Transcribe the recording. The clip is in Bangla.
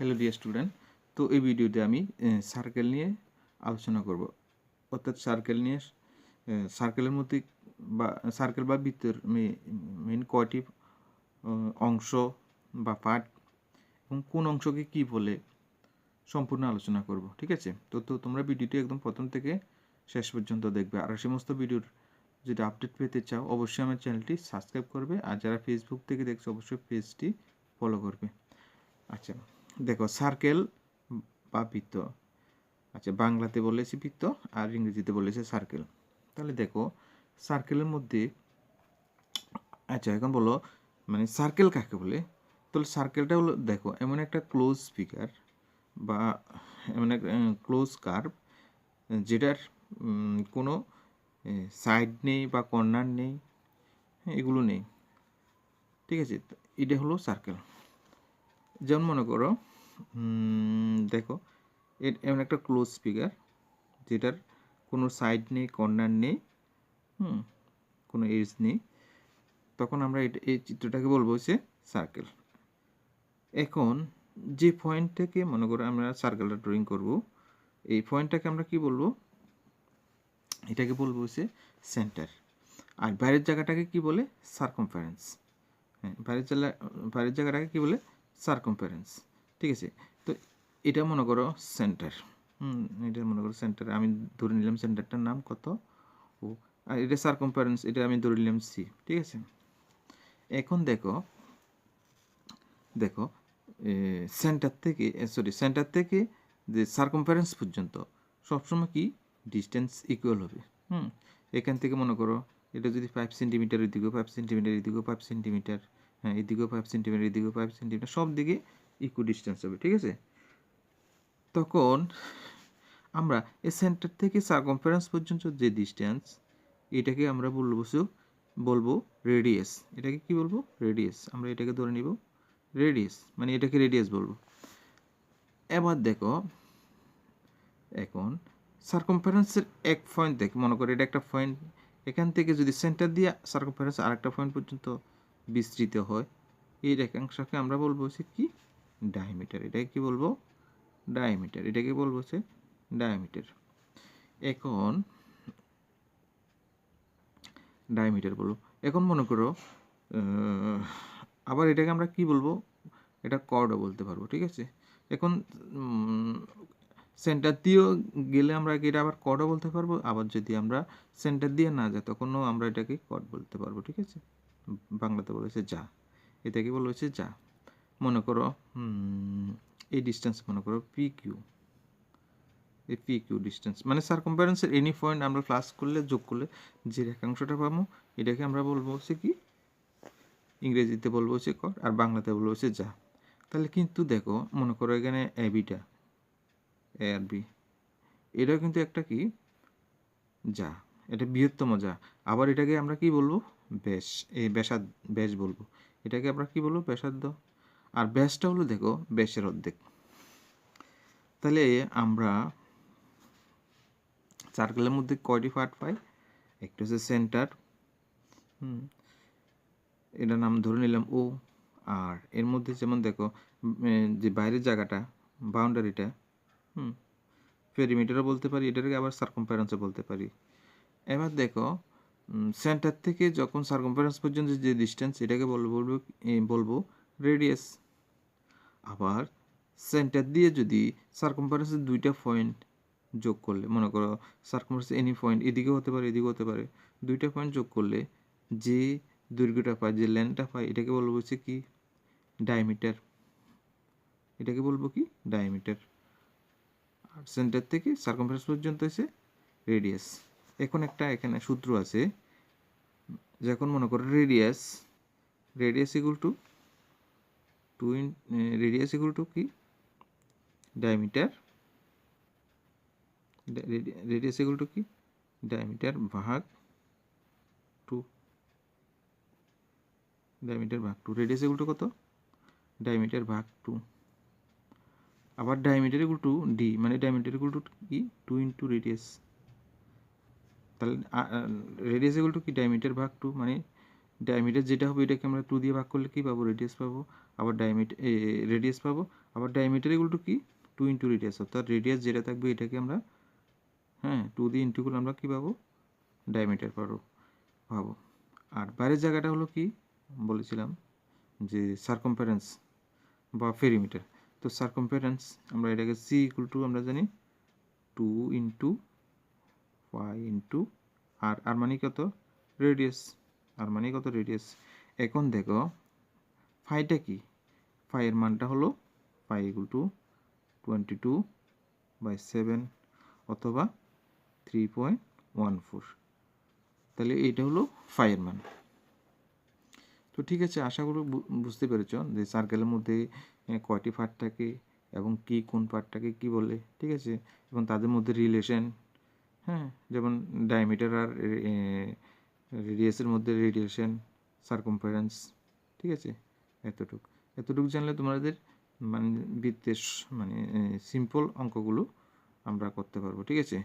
হ্যালো ডিয়ার স্টুডেন্ট তো এই ভিডিওতে আমি সার্কেল নিয়ে আলোচনা করব। অর্থাৎ সার্কেল নিয়ে সার্কেলের মধ্যে বা সার্কেল বা বৃত্তের মেন কয়টি অংশ বা পার্ট এবং কোন অংশকে কি বলে সম্পূর্ণ আলোচনা করব, ঠিক আছে? তো তো তোমরা ভিডিওটি একদম প্রথম থেকে শেষ পর্যন্ত দেখবে। আর সমস্ত ভিডিওর যদি আপডেট পেতে চাও, অবশ্যই আমার চ্যানেলটি সাবস্ক্রাইব করবে। আর যারা ফেসবুক থেকে দেখছ, অবশ্যই পেজটি ফলো করবে। আচ্ছা দেখো সার্কেল বা বৃত্ত। আচ্ছা বাংলাতে বলেছে বৃত্ত আর ইংরেজিতে বলেছে সার্কেল তাহলে দেখো সার্কেলের মধ্যে আচ্ছা এখন বলো মানে সার্কেল কাকে বলে? তাহলে সার্কেলটা হলো দেখো এমন একটা ক্লোজ ফিগার বা এমন একটা ক্লোজ কার্ভ যেটার কোনো সাইড নেই বা কর্নার নেই হ্যাঁ, এগুলো নেই। ঠিক আছে এটা হলো সার্কেল যেমন মনে করো দেখো এমন একটা ক্লোজ ফিগার যেটার কোনো সাইড নেই কর্নার নেই, হুম, কোনো এজ নেই। তখন আমরা এই চিত্রটাকে বলব হচ্ছে সার্কেল এখন, যে পয়েন্ট থেকে মনে করো আমরা সার্কেলটা ড্রয়িং করব, এই পয়েন্টটাকে আমরা কি বলব? এটাকে বলব হচ্ছে সেন্টার আর বাইরের জায়গাটাকে কি বলে? সার্কমফারেন্স হ্যাঁ বাইরের জায়গা, বাইরের জায়গাটাকে কি বলে? সার্কমফারেন্স ঠিক আছে? তো এটা মনে করো সেন্টার হুম, এটা মনে করো সেন্টার আমি ধরে নিলাম সেন্টারটার নাম কত? ও, আর এটা সার্কমফারেন্স এটা আমি ধরে নিলাম সি ঠিক আছে? এখন দেখো দেখো সেন্টার থেকে সরি সেন্টার থেকে যে সার্কমফারেন্স পর্যন্ত সবসময় কি? ডিস্টেন্স ইকুয়াল হবে। হুম, এখান থেকে মনে করো, এটা যদি ফাইভ সেন্টিমিটার এদিকেও ফাইভ সেন্টিমিটার এদিকেও ফাইভ সেন্টিমিটার হ্যাঁ এদিকেও ফাইভ সেন্টিমিটার এদিকেও ফাইভ সেন্টিমিটার সব দিকে ইকুয়াল ডিস্টেন্স হবে, ঠিক আছে? তখন আমরা এই সেন্টার থেকে সার্কমফারেন্স পর্যন্ত যে ডিস্টেন্স এটাকে আমরা বলব বলব রেডিয়াস এটাকে কি বলব? রেডিয়াস আমরা এটাকে ধরে নিব রেডিয়াস মানে এটাকে রেডিয়াস বলব। এবার দেখো, এখন সার্কমফারেন্সের এক পয়েন্ট দেখ, মনে করো এটা একটা পয়েন্ট এখান থেকে যদি সেন্টার দিয়ে সার্কমফারেন্স আরেকটা পয়েন্ট পর্যন্ত বিস্তৃত হয় এই রেখাংশকে আমরা বলব হচ্ছে কি? ডায়ামিটার। এটাকে কি বলব? ডায়ামিটার। এটাকে বলব হচ্ছে ডায়ামিটার। এখন ডায়ামিটার বলব। এখন মনে করো আবার এটাকে আমরা কি বলব? এটা কর্ডও বলতে পারব, ঠিক আছে? এখন সেন্টার দিয়েও গেলে আমরা এটা আবার কর্ডও বলতে পারব? আবার যদি আমরা সেন্টার দিয়ে না যাই, তখনও আমরা এটাকে কর্ড বলতে পারব, ঠিক আছে? বাংলাতে বলেছে যা। এটাকে বলেছে যা। মনে করো এই ডিস্টেন্স মনে করো পি কিউ এই পি কিউ ডিস্টেন্স মানে সার্কমফারেন্সের এনি পয়েন্ট আমরা প্লাস করলে যোগ করলে যে রেখাংশটা পাবো এটাকে আমরা বলব হচ্ছে কি ইংরেজিতে বলব হচ্ছে কর আর বাংলাতে বলব হচ্ছে যা। তাহলে কিন্তু দেখো মনে করো এখানে এ বিটা এ আর বি এটা কিন্তু একটা কি যা এটা বৃহত্তম যা। আবার এটাকে আমরা কি বলব ব্যাস এই ব্যাসাদ ব্যাস বলব। এটাকে আমরা কি বলব ব্যাসার্ধ আর ব্যাসটা হলো দেখো ব্যাসের অর্ধেক। তাহলে আমরা সার্কেলের মধ্যে কয়টি পার্ট পাই? একটা হচ্ছে সেন্টার হুম, এটার নাম ধরে নিলাম ও আর এর মধ্যে যেমন দেখো যে বাইরের জায়গাটা বাউন্ডারিটা হুম পেরিমিটারও বলতে পারি, এটাকে আবার সার্কমফারেন্সও বলতে পারি। এবার দেখো সেন্টার থেকে যখন সার্কমফারেন্স পর্যন্ত যে ডিস্টেন্স এটাকে বলব বলব রেডিয়াস আবার সেন্টার দিয়ে যদি সার্কমফারেন্সের দুইটা পয়েন্ট যোগ করলে, মনে করো সার্কমফারেন্স এনি পয়েন্ট এদিকেও হতে পারে, এদিকেও হতে পারে, দুইটা পয়েন্ট যোগ করলে যে দৈর্ঘ্যটা পায় যে লেন্থটা পায় এটাকে বলব হচ্ছে কি? ডায়ামিটার এটাকে বলব কি? ডায়ামিটার আর সেন্টার থেকে সার্কমফারেন্স পর্যন্ত হচ্ছে রেডিয়াস এখন একটা এখানে সূত্র আছে, যখন মনে করো radius radius equal to two in radius equal to কি? ডায়ামিটার রেডিয়াস ইকুয়াল টু কি? ডায়ামিটার ভাগ টু ডায়ামিটার ভাগ টু রেডিয়াস ইকুয়াল টু কত? ডায়ামিটার ভাগ টু আবার ডায়ামিটার ইকুয়াল টু ডি মানে ডায়ামিটার ইকুয়াল টু কি? টু ইন্টু রেডিয়াস তাহলে রেডিয়াস ইকুয়াল টু কি? ডায়ামিটার ভাগ টু মানে ডায়ামিটার যেটা হবে, এটাকে আমরা টু দিয়ে ভাগ করলে কী পাবো? রেডিয়াস পাবো। আবার ডায়ামিটার রেডিয়াস পাবো। আবার ডায়ামিটার এগুলো টু কী? টু ইন্টু রেডিয়াস অর্থাৎ রেডিয়াস যেটা থাকবে, এটাকে আমরা হ্যাঁ টু দিয়ে ইন্টু করলে আমরা কী পাবো? ডায়ামিটার পাবো পাবো। আর বাইরের জায়গাটা হলো কি? বলেছিলাম যে সার্কমফারেন্স বা ফেরিমিটার তো সার্কমফারেন্স আমরা এটাকে সি ইকুয়াল টু আমরা জানি two into pi into R R মানে কত রেডিয়াস আর মানে কত রেডিয়াস এখন দেখো ফাইটা কি? ফাইয়ের মানটা হলো pi equal to twenty two by seven অথবা থ্রি পয়েন্ট ওয়ান ফোর তাহলে এইটা হলো ফাইয়ের মান। তো ঠিক আছে, আশা করি বুঝতে পেরেছ যে সার্কেলের মধ্যে কয়টি পার্ট থাকে এবং কি, কোন পার্টটাকে কি বলে, ঠিক আছে? এবং তাদের মধ্যে রিলেশন হ্যাঁ? যেমন ডায়ামিটার আর রেডিয়াসের মধ্যে রেডিয়েশন সার্কমফারেন্স ঠিক আছে? এতটুক। এতটুকু জানলে তোমাদের মানে বৃত্তের মানে সিম্পল অঙ্কগুলো আমরা করতে পারব, ঠিক আছে?